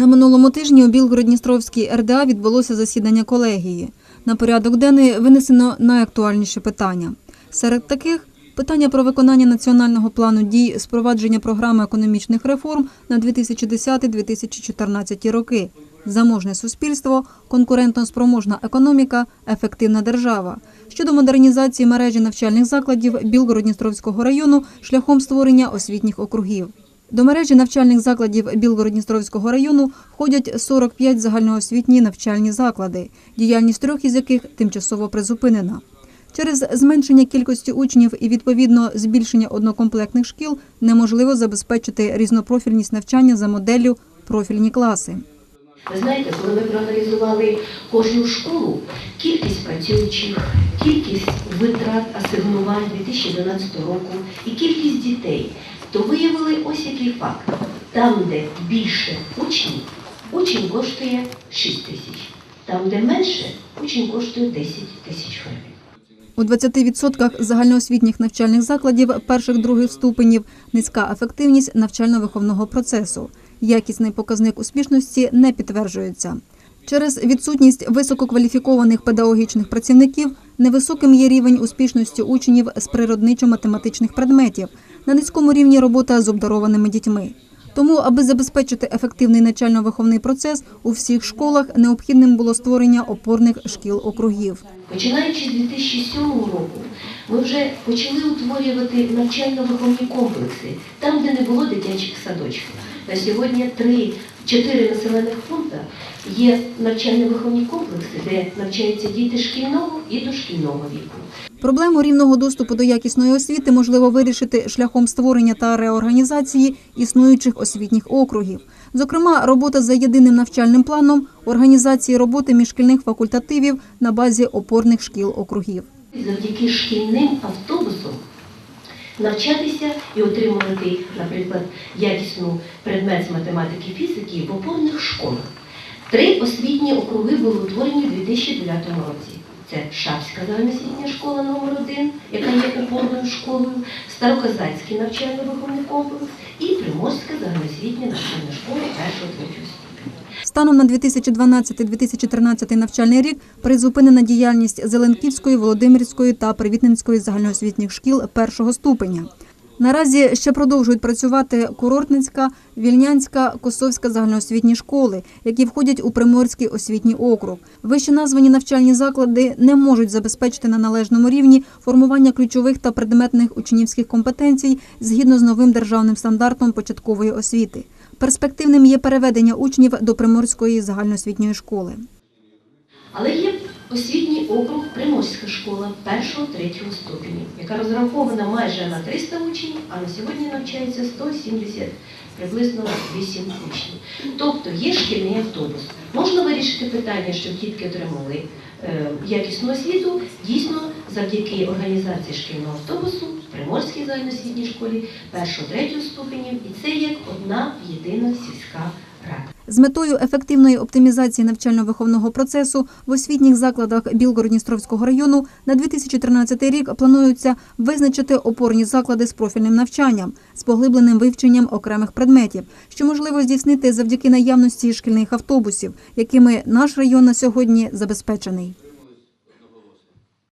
На минулому тижні у Білгород-Дністровській РДА відбулося засідання колегії. На порядок денний винесено найактуальніші питання. Серед таких питання про виконання національного плану дій з провадження програми економічних реформ на 2010-2014 роки. Заможне суспільство, конкурентно спроможна економіка, ефективна держава щодо модернізації мережі навчальних закладів Білгород-Дністровського району шляхом створення освітніх округів. До мережі навчальних закладів Білгород-Дністровського району входять 45 загальноосвітні навчальні заклади, діяльність трьох із яких тимчасово призупинена. Через зменшення кількості учнів і відповідно збільшення однокомплектних шкіл неможливо забезпечити різнопрофільність навчання за моделлю профільні класи. Ви знаєте, коли ми проаналізували кожну школу, кількість працюючих, кількість витрат асигнувань 2012 року і кількість дітей, то виявили ось який факт. Там, де більше учнів, учень коштує 6 тисяч. Там, де менше, учень коштує 10 тисяч гривень. У 20% загальноосвітніх навчальних закладів перших-других ступенів низька ефективність навчально-виховного процесу. Якісний показник успішності не підтверджується. Через відсутність висококваліфікованих педагогічних працівників невисоким є рівень успішності учнів з природничо-математичних предметів, на низькому рівні робота з обдарованими дітьми. Тому, аби забезпечити ефективний начально-виховний процес, у всіх школах необхідним було створення опорних шкіл округів. Починаючи з 2007 року, ми вже почали утворювати навчально-виховні комплекси там, де не було дитячих садочків. На сьогодні три, чотири населених пункта є навчально-виховні комплекси, де навчаються діти шкільного і дошкільного віку. Проблему рівного доступу до якісної освіти можливо вирішити шляхом створення та реорганізації існуючих освітніх округів. Зокрема, робота за єдиним навчальним планом, організації роботи міжшкільних факультативів на базі опорних шкіл округів. Завдяки шкільним автобусам навчатися і отримувати, наприклад, якісну предмет з математики фізики в опорних школах. Три освітні округи були утворені у 2009 році. Це Шапська загальноосвітня школа номер 1 яка є опорною школою, Староказацький навчально-виховний комплекс і Приморська загальноосвітня навчальна школа 1-3 ступеня. Станом на 2012-2013 навчальний рік призупинена діяльність Зеленківської, Володимирської та Привітненської загальноосвітніх шкіл першого ступеня. Наразі ще продовжують працювати Курортницька, Вільнянська, Косовська загальноосвітні школи, які входять у Приморський освітній округ. Вище названі навчальні заклади не можуть забезпечити на належному рівні формування ключових та предметних учнівських компетенцій згідно з новим державним стандартом початкової освіти. Перспективним є переведення учнів до Приморської загальноосвітньої школи. Але є освітній округ Приморська школа 1-3 ступенів, яка розрахована майже на 300 учнів, а на сьогодні навчається 170, приблизно 8 учнів. Тобто є шкільний автобус. Можна вирішити питання, щоб дітки отримали е, якісну освіту, дійсно завдяки організації шкільного автобусу в Приморській загальноосвітній школі 1-3 ступенів, і це як одна єдина сільська рада. З метою ефективної оптимізації навчально-виховного процесу в освітніх закладах Білгород-Дністровського району на 2013 рік планується визначити опорні заклади з профільним навчанням, з поглибленим вивченням окремих предметів, що можливо здійснити завдяки наявності шкільних автобусів, якими наш район на сьогодні забезпечений.